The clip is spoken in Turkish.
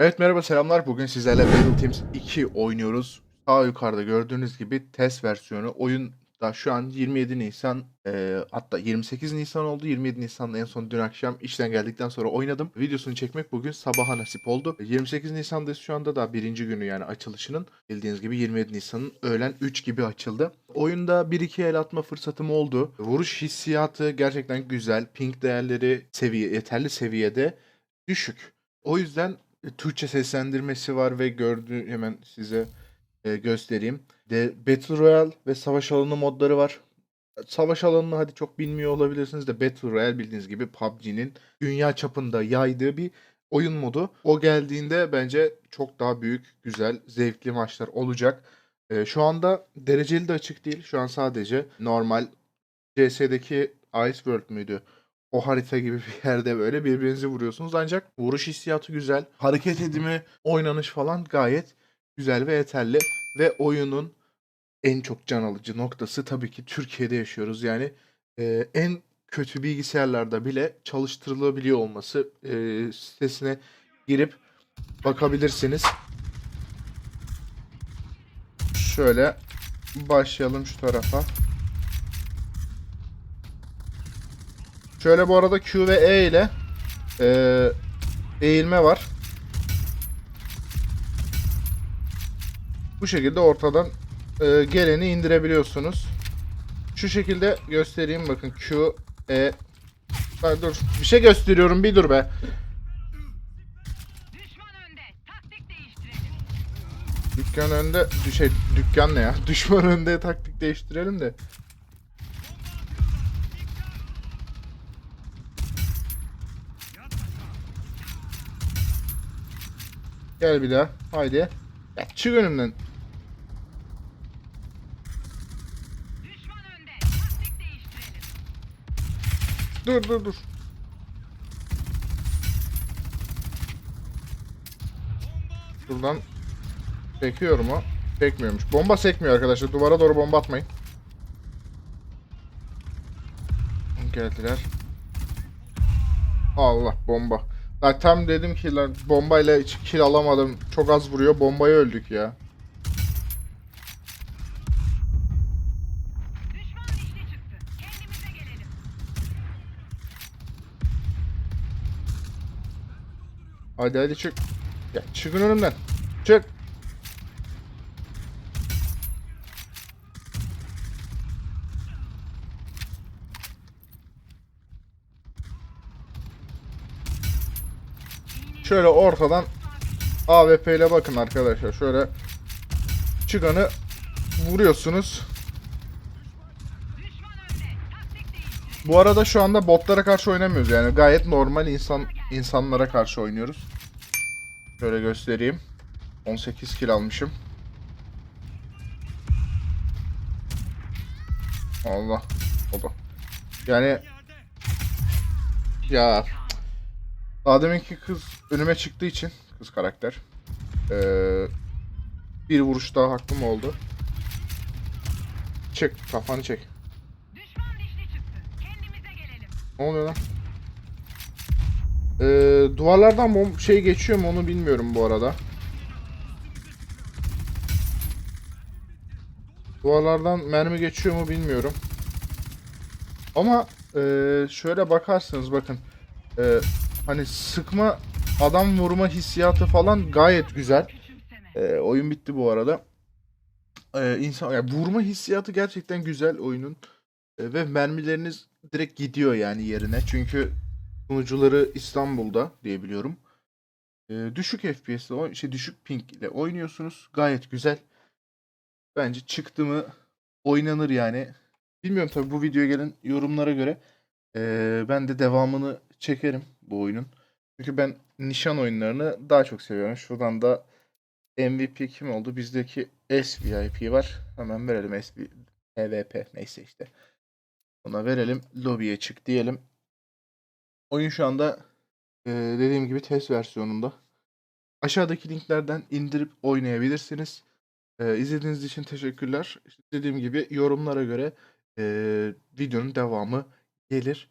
Evet merhaba selamlar. Bugün sizlerle Battleteams 2 oynuyoruz. Sağ yukarıda gördüğünüz gibi test versiyonu. Oyun da şu an 27 Nisan e, hatta 28 Nisan oldu. 27 Nisan'da en son dün akşam işten geldikten sonra oynadım. Videosunu çekmek bugün sabaha nasip oldu. 28 Nisan'dayız şu anda da birinci günü yani açılışının. Bildiğiniz gibi 27 Nisan'ın öğlen 3 gibi açıldı. Oyunda 1-2 el atma fırsatım oldu. Vuruş hissiyatı gerçekten güzel. Ping değerleri seviye yeterli seviyede düşük. O yüzden Türkçe seslendirmesi var ve gördüğü hemen size e, göstereyim. De Battle Royale ve Savaş Alanı modları var. Savaş alanını hadi çok bilmiyor olabilirsiniz de Battle Royale bildiğiniz gibi PUBG'nin dünya çapında yaydığı bir oyun modu. O geldiğinde bence çok daha büyük, güzel, zevkli maçlar olacak. E, şu anda dereceli de açık değil. Şu an sadece normal CS'deki Ice World müydü? O harita gibi bir yerde böyle birbirinizi vuruyorsunuz. Ancak vuruş hissiyatı güzel. Hareket edimi, oynanış falan gayet güzel ve yeterli. Ve oyunun en çok can alıcı noktası tabii ki Türkiye'de yaşıyoruz. Yani e, en kötü bilgisayarlarda bile çalıştırılabiliyor olması e, sitesine girip bakabilirsiniz. Şöyle başlayalım şu tarafa. Şöyle bu arada Q ve E ile eee, eğilme var. Bu şekilde ortadan eee, geleni indirebiliyorsunuz. Şu şekilde göstereyim bakın Q, E. Ha, dur bir şey gösteriyorum bir dur be. Dükkan önde şey dükkan ne ya? Düşman önde taktik değiştirelim de. Gel bir daha. Haydi. Ya çık önümden. Dur dur dur. Buradan çekiyor mu? Çekmiyormuş. Bomba sekmiyor arkadaşlar. Duvara doğru bomba atmayın. Geldiler. Allah bomba. Ya tam dedim ki lan bombayla hiç kill alamadım. Çok az vuruyor. Bombaya öldük ya. Hadi hadi çık. Ya çıkın önümden. Çık. Şöyle ortadan AWP ile bakın arkadaşlar. Şöyle çıkanı vuruyorsunuz. Bu arada şu anda botlara karşı oynamıyoruz. Yani gayet normal insan insanlara karşı oynuyoruz. Şöyle göstereyim. 18 kill almışım. Allah. Da. Yani ya daha deminki kız önüme çıktığı için kız karakter. Ee, bir vuruş daha hakkım oldu. Çek kafanı çek. Ne oluyor lan? Ee, duvarlardan bom şey geçiyor mu onu bilmiyorum bu arada. Duvarlardan mermi geçiyor mu bilmiyorum. Ama e, şöyle bakarsanız bakın. e, hani sıkma adam vurma hissiyatı falan gayet güzel. E, oyun bitti bu arada. E, insan yani vurma hissiyatı gerçekten güzel oyunun. E, ve mermileriniz direkt gidiyor yani yerine. Çünkü sunucuları İstanbul'da diye biliyorum. Düşük FPS'le şey düşük ping ile oynuyorsunuz. Gayet güzel. Bence çıktı mı oynanır yani. Bilmiyorum tabii bu videoya gelen yorumlara göre e, ben de devamını çekerim bu oyunun. Çünkü ben nişan oyunlarını daha çok seviyorum. Şuradan da MVP kim oldu? Bizdeki SVIP var. Hemen verelim SV EVP neyse işte. Ona verelim. Lobiye çık diyelim. Oyun şu anda e, dediğim gibi test versiyonunda. Aşağıdaki linklerden indirip oynayabilirsiniz. E, izlediğiniz için teşekkürler. İşte dediğim gibi yorumlara göre e, videonun devamı gelir.